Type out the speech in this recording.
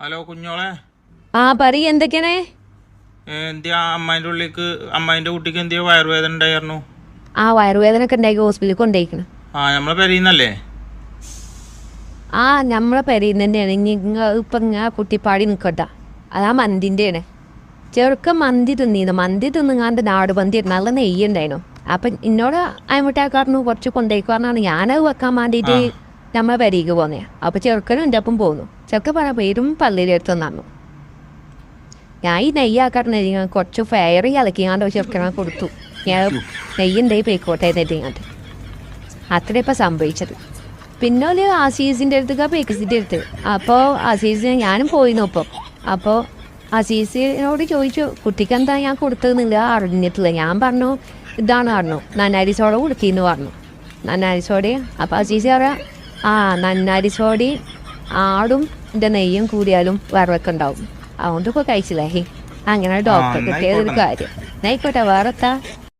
Hello കുഞ്ഞോളെ. ആ പറയ എന്തൊക്കെയാണ്? എന്തിയാ അമ്മായിന്റെ ഉള്ളിലേക്ക് അമ്മായിന്റെ കുട്ടിക്ക് എന്തിയാ വയറുവേദന ഉണ്ടായിരുന്നു. ആ വയറുവേദന ഒക്കെ ഉണ്ടായി ഹോസ്പിറ്റലിൽ കൊണ്ടുപോയിക്കണം ആ നമ്മളെ പെരീന്നല്ലേ? ആ നമ്മളെ പെരീന്ന് തന്നെയാണ്. ഇങ്ങ ഇപ്പം ഇങ്ങ കുട്ടിപ്പാടി നിൽക്കട്ട അതാ മന്തിന്റെയാണ്. ചെറുക്കം മന്തി തിന്നീന്ന്. മന്തി തിന്നുങ്ങാണ്ട് നാട് മന്തി നല്ല നെയ്യ് ഉണ്ടായിരുന്നു. അപ്പം എന്നോട് അയമുട്ടാക്കാരനു കുറച്ച് കൊണ്ടേക്കാരനാണ് ഞാനത് വെക്കാൻ വേണ്ടിയിട്ട് നമ്മളെ വരിക പോന്നേ. അപ്പം ചെറുക്കനും എന്റെ അപ്പം പോന്നു. ചെറുക്കൻ പറഞ്ഞ പേരും പള്ളിയിലെടുത്ത് തന്നു ഞാൻ ഈ നെയ്യാക്കാട്ട് കുറച്ച് ഫെയർ ഇളക്കിങ്ങാണ്ട് ചെറുക്കനെ കൊടുത്തു. ഞാൻ നെയ്യുണ്ടായി പേക്കോട്ടെ എന്നിട്ട് അത്ര ഇപ്പം സംഭവിച്ചത്. പിന്നെ ഒരു അസീസിന്റെ അടുത്ത് പേക്കസിന്റെ അടുത്ത്. അപ്പോൾ അസീസ് ഞാനും പോയിരുന്നു ഇപ്പം അപ്പോൾ അസീസിനോട് ചോദിച്ചു കുട്ടിക്ക് എന്താ ഞാൻ കൊടുത്തതെന്നില്ല അറിഞ്ഞിട്ടില്ല. ഞാൻ പറഞ്ഞു ഇതാണ് പറഞ്ഞു. നന്നാരി സോഡ കൊടുക്കിന്ന് പറഞ്ഞു. നന്നാരി അപ്പോൾ അസീസ് പറയാം ആ നന്നാരിച്ചോടി ആടും എന്റെ നെയ്യും കൂടിയാലും വറവൊക്കെ ഉണ്ടാവും അതുകൊണ്ട് ഇപ്പൊ കഴിച്ചില്ലേ അങ്ങനെ ഡോക്ടർ കിട്ടിയത് കിട്ടിയതൊരു കാര്യം. നൈക്കോട്ടെ വേറെത്താ